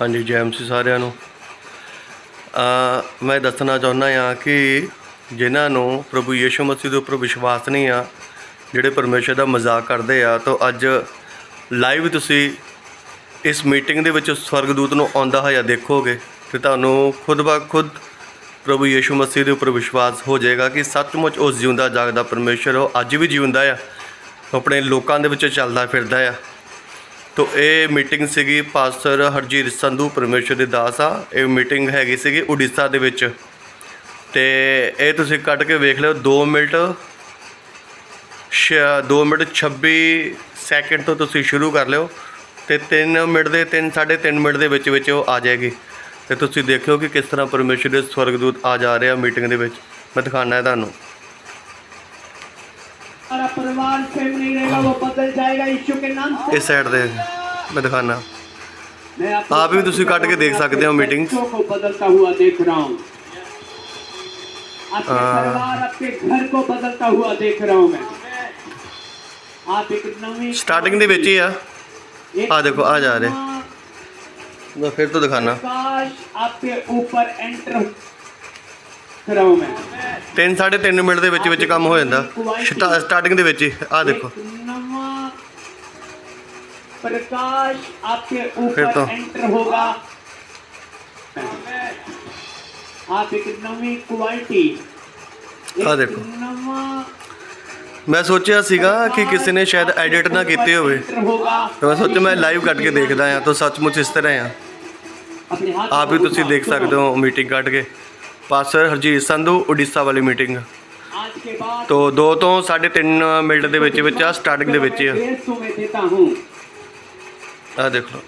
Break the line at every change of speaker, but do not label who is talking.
ਹਾਂਜੀ ਜੈਮ ਸੀ ਸਾਰਿਆਂ ਨੂੰ। ਆ ਮੈਂ ਦੱਸਣਾ ਚਾਹੁੰਦਾ ਹਾਂ ਕਿ ਜਿਨ੍ਹਾਂ ਨੂੰ ਪ੍ਰਭੂ ਯੀਸ਼ੂ ਮਸੀਹ ਦੇ ਉੱਪਰ ਵਿਸ਼ਵਾਸ ਨਹੀਂ ਆ, ਜਿਹੜੇ ਪਰਮੇਸ਼ਰ ਦਾ ਮਜ਼ਾਕ ਕਰਦੇ ਆ, ਤਾਂ ਅੱਜ ਲਾਈਵ ਤੁਸੀਂ ਇਸ ਮੀਟਿੰਗ ਦੇ ਵਿੱਚ ਸਵਰਗਦੂਤ ਨੂੰ ਆਉਂਦਾ ਹੋਇਆ ਦੇਖੋਗੇ ਤੇ ਤੁਹਾਨੂੰ ਖੁਦ ਬਾ ਖੁਦ ਪ੍ਰਭੂ ਯੀਸ਼ੂ ਮਸੀਹ ਦੇ ਉੱਪਰ ਵਿਸ਼ਵਾਸ ਹੋ ਜਾਏਗਾ ਕਿ ਸੱਚਮੁੱਚ ਉਹ ਜਿਉਂਦਾ ਜਾਗਦਾ ਪਰਮੇਸ਼ਰ ਉਹ ਅੱਜ ਵੀ ਜਿਉਂਦਾ ਆ, ਆਪਣੇ ਲੋਕਾਂ ਦੇ ਵਿੱਚ ਚੱਲਦਾ ਫਿਰਦਾ ਆ। ਤੋ ਇਹ ਮੀਟਿੰਗ ਸੀਗੀ ਪਾਸਟਰ ਹਰਜੀਤ ਸੰਧੂ, ਪਰਮੇਸ਼ਰ ਦੇ ਦਾਸ ਆ। ਇਹ ਮੀਟਿੰਗ ਹੈਗੀ ਸੀਗੀ ਉੜੀਸਾ ਦੇ ਵਿੱਚ। ਤੇ ਇਹ ਤੁਸੀਂ ਕੱਢ ਕੇ ਵੇਖ ਲਿਓ 2 ਮਿੰਟ 2 ਮਿੰਟ 26 ਸੈਕਿੰਡ ਤੋਂ ਤੁਸੀਂ ਸ਼ੁਰੂ ਕਰ ਲਿਓ ਤੇ 3 ਮਿੰਟ ਦੇ 3 3.5 ਮਿੰਟ ਦੇ ਵਿੱਚ ਵਿੱਚ ਉਹ ਆ ਜਾਏਗੀ। ਤੇ ਤੁਸੀਂ ਦੇਖਿਓ ਕਿ ਕਿਸ ਤਰ੍ਹਾਂ ਪਰਮੇਸ਼ਰ ਦੇ ਸਵਰਗਦੂਤ ਆ ਜਾ ਰਿਹਾ ਮੀਟਿੰਗ ਦੇ ਵਿੱਚ। ਮੈਂ ਦਿਖਾਣਾ ਹੈ ਤੁਹਾਨੂੰ।
हमारा परिवार सेम नहीं रहेगा वो बदल जाएगा यीशु के नाम से
ਇਸ ਸਾਈਡ ਦੇ ਮੈਂ ਦਿਖਾਣਾ
मैं अपने
आप भी तुसी काट के देख सकते हो meetings।
बच्चों को बदलता हुआ देख रहा हूँ आपके
हाँ।
परिवार आपके घर को बदलता हुआ देख रहा हूँ मैं आप एक नवी
ਸਟਾਰਟਿੰਗ ਦੇ ਵਿੱਚ ਹੀ ਆ
एक
आ देखो, आ जा रहे।
नवा
ਮੈਂ ਫਿਰ ਤੋਂ ਦਿਖਾਣਾ
प्रकाश आपके ऊपर एंटर कर रहा हूँ मैं
3 3.5 ਮਿੰਟ ਦੇ ਵਿੱਚ ਵਿੱਚ ਕੰਮ ਹੋ ਜਾਂਦਾ ਸਟਾ- ਸਟਾਰਟਿੰਗ ਦੇ ਵਿੱਚ ਹੀ ਆ ਦੇਖੋ
एक नवा प्रकाश आपके
फिर तो।
ऊपर एंटर होगा आप एक नवी क्वालिटी
आ देखो।
नवा
ਮੈਂ ਸੋਚਿਆ ਸੀਗਾ ਕਿ ਕਿਸੇ ਨੇ ਸ਼ਾਇਦ ਐਡਿਟ ਨਾ ਕੀਤੇ ਹੋਵੇ
enter होगा
ਤੇ ਮੈਂ ਸੋਚਿਆ ਮੈਂ ਲਾਈਵ ਕੱਟ ਕੇ ਦੇਖਦਾ ਆ ਤਾਂ ਸੱਚਮੁੱਚ ਇਸ ਤਰ੍ਹਾਂ ਆ
अपने हाथ
ਆਪ ਵੀ ਤੁਸੀਂ ਦੇਖ ਸਕਦੇ ਹੋ ਮੀਟਿੰਗ ਕੱਟ ਕੇ ਪਾਸਰ ਹਰਜੀਤ ਸੰਧੂ ਉੜੀਸਾ ਵਾਲੀ ਮੀਟਿੰਗ। ਤੋ 2 ਤੋਂ 3.5 ਮਿੰਟ ਦੇ ਵਿੱਚ ਵਿੱਚ ਆ ਸਟਾਰਟਿੰਗ ਦੇ ਵਿੱਚ ਆ। ਆ ਦੇਖ ਲਓ।